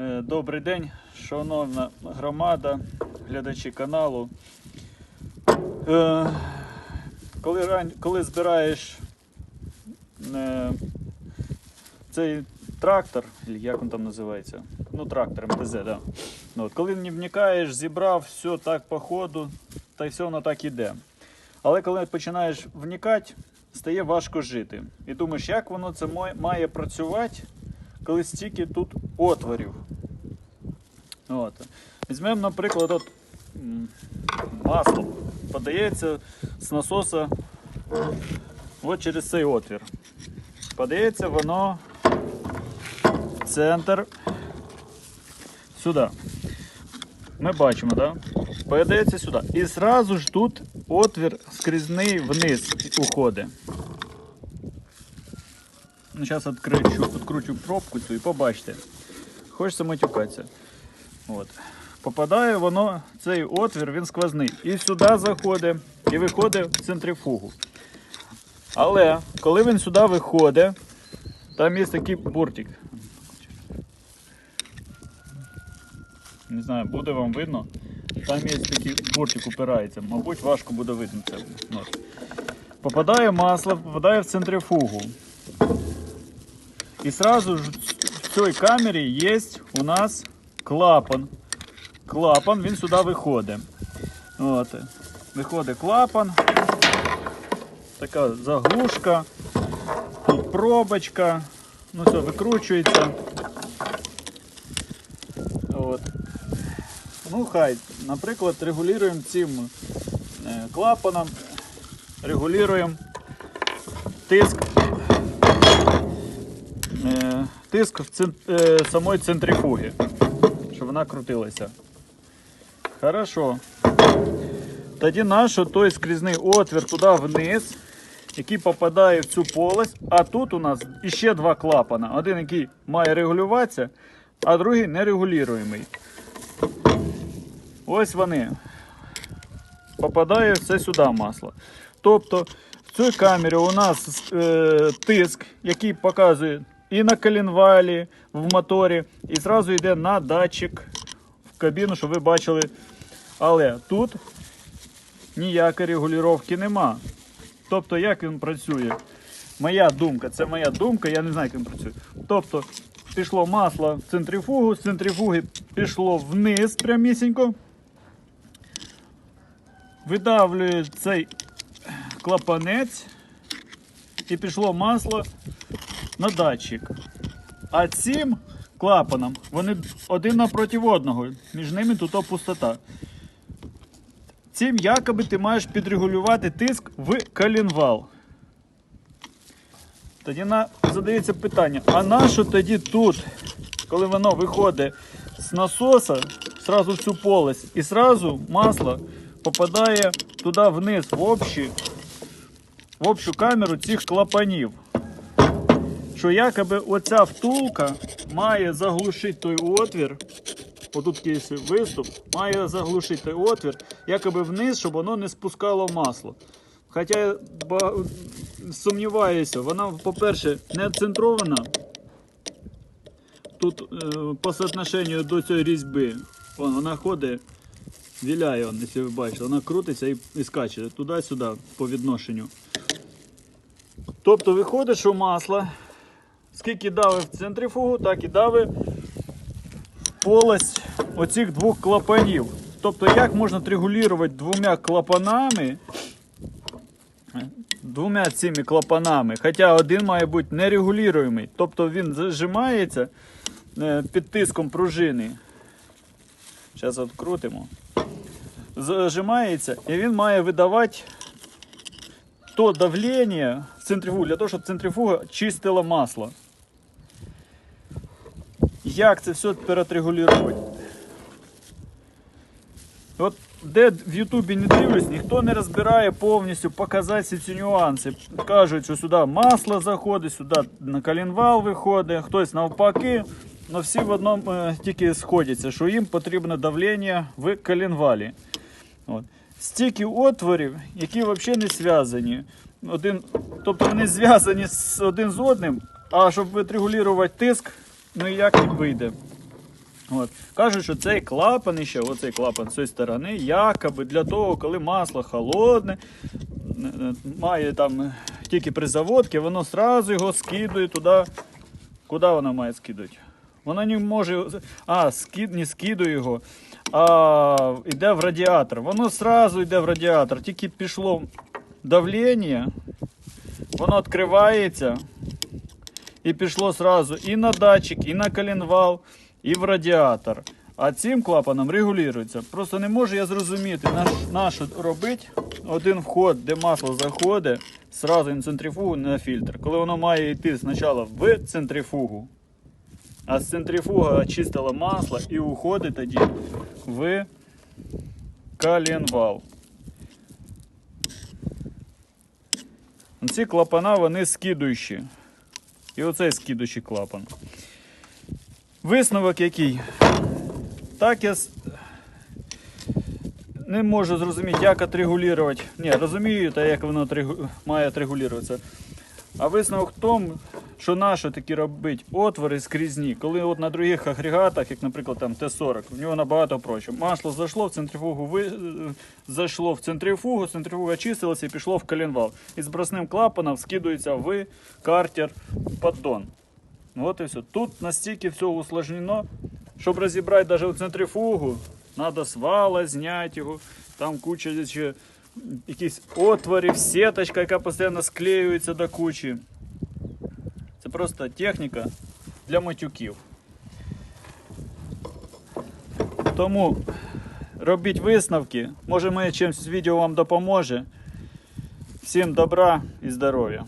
Е, Добрий день, шановна громада, глядачі каналу. Е, Коли. Коли збираєш е, цей трактор, як він там називається? Ну, трактор МТЗ, да. Ну, коли не вникаєш, зібрав, все так по ходу, та й все воно так іде. Але коли починаєш вникати, стає важко жити. І думаєш, як воно це має працювати, коли стільки тут отворів. От. Візьмемо, наприклад, от, масло подається з насоса от через цей отвір. Подається воно в центр сюди. Ми бачимо? Да? Подається сюди. І зразу ж тут отвір скрізний вниз уходить. Ну, зараз відкручу, відкручу пробку цю і побачите. Хочеться матюкатися. От. Попадає воно, цей отвір, він сквозний. І сюди заходить, і виходить в центрифугу. Але коли він сюди виходить, там є такий бортик. Не знаю, буде вам видно. Там є такий бортик упирається. Мабуть, важко буде видно це. Попадає масло, попадає в центрифугу. І сразу ж в цій камері є у нас клапан. Клапан, він сюди виходить. От. Виходить клапан. Така заглушка. Тут пробочка. Ну все, викручується. От. Ну, хай, наприклад, регулюємо цим е, клапаном, регулюємо тиск тиск в цен, е, самої центрифуги, щоб вона крутилася. Хорошо. Тоді наш той скрізний отвір туди вниз, який попадає в цю полость. А тут у нас іще два клапана. Один, який має регулюватися, а другий нерегулюємий. Ось вони. Попадає все сюди масло. Тобто в цій камері у нас е, тиск, який показує і на коленвалі в моторі, і зразу йде на датчик в кабіну, щоб ви бачили. Але тут ніякої регулювання нема. Тобто, як він працює? Моя думка, це моя думка, я не знаю, як він працює. Тобто, пішло масло в центрифугу, з центрифуги пішло вниз прямісінько. Видавлює цей клапанець і пішло масло на датчик. А цим клапаном вони один напроти одного. Між ними тут пустота. Цим якоби ти маєш підрегулювати тиск в коленвал. Тоді на, задається питання: а нащо тоді тут, коли воно виходить з насоса, сразу в цю полость, і сразу масло попадає туди вниз, в общі, в общу камеру цих клапанів. Що якоби оця втулка має заглушити той отвір. Отут є виступ, має заглушити той отвір, якоби вниз, щоб воно не спускало масло. Хоча я сумніваюся, вона, по-перше, не центрована. Тут е, по соотношенню до цієї різьби. Вон, вона ходить, віляє, вон, якщо ви бачите, вона крутиться і, і скаче туди-сюди по відношенню. Тобто виходить, що масло, скільки дави в центрифугу, так і дави полость оцих двох клапанів. Тобто, як можна регулювати двома клапанами, двома цими клапанами, хоча один має бути нерегулюємий. Тобто він зажимається е, під тиском пружини. Зараз відкрутимо. Зажимається і він має видавати то давлення в центрифугу, для того, щоб центрифуга чистила масло. Як це все переотрегулювати? От де в Ютубі не дивлюсь, ніхто не розбирає повністю показати всі ці нюанси. Кажуть, що сюди масло заходить, сюди на коленвал виходить, хтось навпаки. але всі в одному е, тільки сходяться, що їм потрібне давлення в коленвалі. От. Стільки отворів, які взагалі не зв'язані. Один, тобто вони зв'язані один з одним, а щоб відрегулювати тиск, ну ніяк не вийде. От. Кажуть, що цей клапан ще, оцей клапан з цієї сторони, якоби для того, коли масло холодне, має там тільки при заводці, воно одразу його скидує туди. Куди воно має скидати? Воно не може. А, скид, не скидує його, а йде в радіатор. Воно одразу йде в радіатор. Тільки пішло давлення, воно відкривається і пішло сразу і на датчик, і на коленвал, і в радіатор. А цим клапаном регулюється. Просто не можу я зрозуміти, на, що робити один вход, де масло заходить, сразу на центрифугу, на фільтр. Коли воно має йти спочатку в центрифугу, а з центрифуга очистила масло і уходить тоді в коленвал. Ці клапана вони скидуючі. І оцей скидуючий клапан. Висновок який? Так я не можу зрозуміти, як отрегулювати. Ні, розумію, як воно має отрегулюватися. А висновок в тому, що нащо такі робити отвори скрізні, коли от на других агрегатах, як, наприклад, там Т-40, в нього набагато проще. Масло зайшло в центрифугу, ви... е, зайшло в центрифугу, центрифуга очистилася і пішло в коленвал. І з бросним клапаном скидується в картер поддон. От і все. Тут настільки все усложнено, щоб розібрати навіть центрифугу, треба свала зняти його, там куча якісь отворів, сіточка, яка постійно склеюється до кучі. Це просто техніка для матюків. Тому робіть висновки. Може, моє чимось відео вам допоможе. Всім добра і здоров'я!